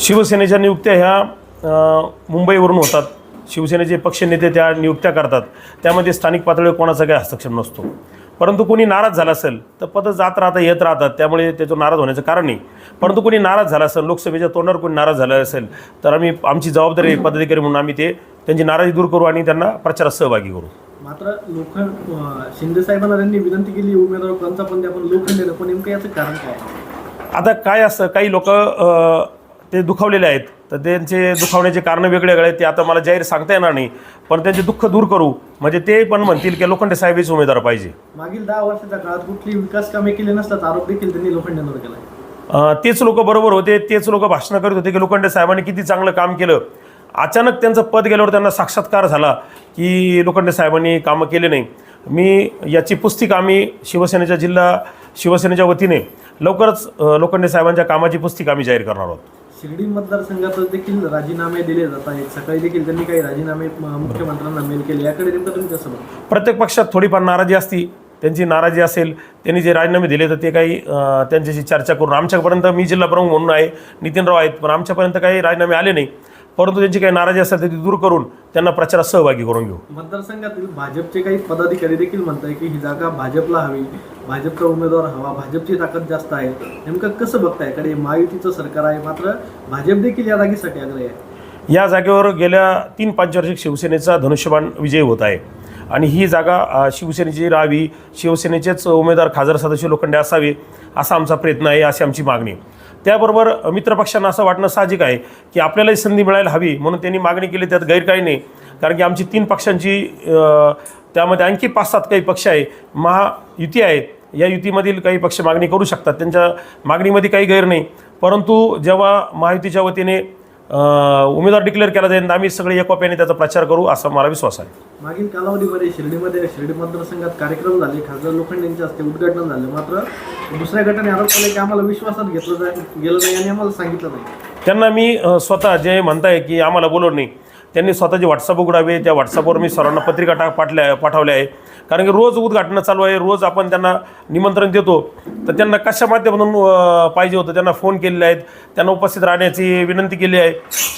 शिवसेनेच्या नियुक्त्या ह्या मुंबईवरून होतात. शिवसेनेचे पक्षनेते त्या नियुक्त्या करतात. त्यामध्ये स्थानिक पातळीवर कोणाचा काही हस्तक्षेप नसतो. परंतु कोणी नाराज झाला असेल तर पद जात राहतात येत राहतात. त्यामुळे त्याचं नाराज होण्याचं कारण नाही. परंतु कोणी नाराज झाला असेल लोकसभेच्या तोंडावर कोणी नाराज झालं असेल तर आम्ही आमची जबाबदारी पदाधिकारी म्हणून आम्ही ते त्यांची नाराजी दूर करू आणि त्यांना प्रचारात सहभागी करू. मात्र लोक शिंदे साहेबांना त्यांनी विनंती केली उमेदवार पण द्या पण नेमकं याचं कारण काय? आता काय असतं काही लोक ते दुखावलेले आहेत. तर त्यांचे दुखावण्याचे कारणं वेगळे वेगळे आहेत. ते आता मला जाहीर सांगता येणार नाही. पण त्यांचे दुःख दूर करू. म्हणजे ते पण म्हणतील की लोखंडे साहेब हेच उमेदवार पाहिजे. मागील दहा वर्षाच्या काळात कुठली विकास कामे केली नसतात. आरोप देखील त्यांनी लोखंडेंवर केलाय. अ, तेच लोक बरोबर होते. तेच लोक भाषणं करत होते की लोखंडे साहेबांनी किती चांगलं काम केलं. अचानक त्यांचं पद गेल्यावर त्यांना साक्षात्कार झाला की लोखंडे साहेबांनी कामं केले नाही. मी याची पुस्तिका आम्ही शिवसेनेच्या जिल्हा शिवसेनेच्या वतीने लवकरच अ, लोखंडे साहेबांच्या कामाची पुस्तिका आम्ही जाहीर करणार आहोत. शिर्डी मतदारसंघात देखील राजीनामे दिले जात आहेत. सकाळी देखील त्यांनी काही राजीनामे मुख्यमंत्र्यांना मेल केले. याकडे नेमकं तुम्ही कसं प्रत्येक पक्षात थोडीफार नाराजी असती. त्यांची नाराजी असेल त्यांनी जे राजीनामे दिले तर ते काही त्यांच्याशी चर्चा करून आमच्यापर्यंत मी जिल्हा प्रमुख म्हणून आहे नितीनराव आहेत पण आमच्यापर्यंत काही राजीनामे आले नाही. परंतु त्यांची काही नाराजी असेल तर ती दूर करून त्यांना प्रचारात सहभागी करून घेऊ. मतदारसंघातील भाजपचे काही पदाधिकारी देखील म्हणताय की ही जागा भाजपला हवी भाजपचा उमेदवार हवा भाजपची ताकद जास्त आहे. नेमकं कसं बघताय? कडे महायुतीचं सरकार आहे मात्र भाजप देखील या जागेसाठी आग्रही आहे. या जागेवर गेल्या तीन पंचवार्षिक शिवसेनेचा धनुष्यबाण विजय होत आहे. आणि ही जागा शिवसेनेची राहावी शिवसेनेचेच उमेदवार खासदार सदस्य लोखंडे असावे असा आमचा प्रयत्न आहे अशी आमची मागणी आहे. त्याबरोबर मित्रपक्षांना असं वाटणं साहजिक आहे की आपल्यालाही संधी मिळायला हवी म्हणून त्यांनी मागणी केली त्यात गैर काही नाही. कारण की आमची तीन पक्षांची त्यामध्ये आणखी पाच सात काही पक्ष आहे. महायुती आहे. या युतीमधील काही पक्ष मागणी करू शकतात. त्यांच्या मागणीमध्ये काही गैर नाही. परंतु जेव्हा महायुतीच्या वतीने उमेदवार डिक्लेअर केला जाईल आम्ही सगळे एकोप्याने त्याचा प्रचार करू असा मला विश्वास आहे. मागील कालावधीमध्ये शिर्डीमध्ये शिर्डी मतदारसंघात कार्यक्रम झाले खासदार लोखंडेंच्या हस्ते उद्घाटन झालं. मात्र दुसऱ्या गटाने आरोप केला की आम्हाला विश्वासात घेतलं जाय गेलं नाही आणि आम्हाला सांगितलं नाही. त्यांना मी स्वतः जे म्हणताय की आम्हाला बोलवलं नाही त्यांनी स्वतःचे व्हॉट्सअप उघडावे. त्या व्हॉट्सअपवर मी सर्वांना पत्रिका टाक पाठल्या पाठवल्या आहे. कारण की रोज उद्घाटनं चालू आहे. रोज आपण त्यांना निमंत्रण देतो. तर त्यांना कशा माध्यमातून पाहिजे होतं? त्यांना फोन केलेले आहेत. त्यांना उपस्थित राहण्याची विनंती केली आहे.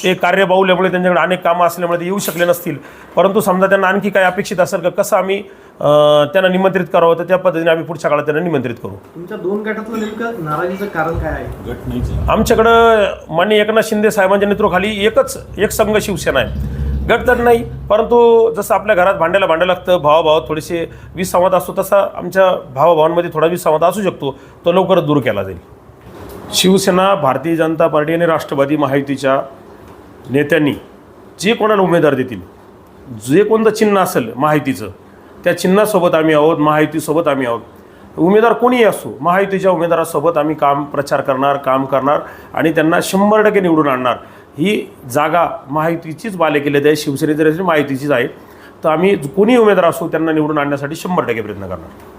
ते कार्य बाहुल्यामुळे त्यांच्याकडे अनेक कामं असल्यामुळे ते येऊ शकले नसतील. परंतु समजा त्यांना आणखी काही अपेक्षित असेल का? कसं आम्ही त्यांना निमंत्रित करावं तर त्या पद्धतीने आम्ही पुढच्या काळात त्यांना निमंत्रित करू. तुमच्या दोन गटातलं नेमकं नाराजीचं कारण काय आहे? आमच्याकडं माननीय एकनाथ शिंदे साहेबांच्या नेतृत्वाखाली एकच एक संघ शिवसेना आहे. गट तर नाही परंतु जसं आपल्या घरात भांड्याला भांडं लागतं भावाभावात थोडेसे विसंवाद असतो तसा आमच्या भावाभावांमध्ये थोडा विसंवाद असू शकतो तो लवकरच दूर केला जाईल. शिवसेना भारतीय जनता पार्टी आणि राष्ट्रवादी महायुतीच्या नेत्यांनी जे कोणाला उमेदवार देतील जे कोणतं चिन्ह असेल महायुतीचं त्या चिन्हासोबत आम्ही आहोत महायुतीसोबत आम्ही आहोत. उमेदवार कोणीही असो महायुतीच्या उमेदवारासोबत आम्ही काम प्रचार करणार काम करणार आणि त्यांना शंभर टक्के निवडून आणणार. ही जागा महायुतीचीच बाले आहे शिवसेनेची महायुतीचीच आहे. तर आम्ही कोणी उमेदवार असो त्यांना निवडून आणण्यासाठी शंभर टक्के प्रयत्न करणार.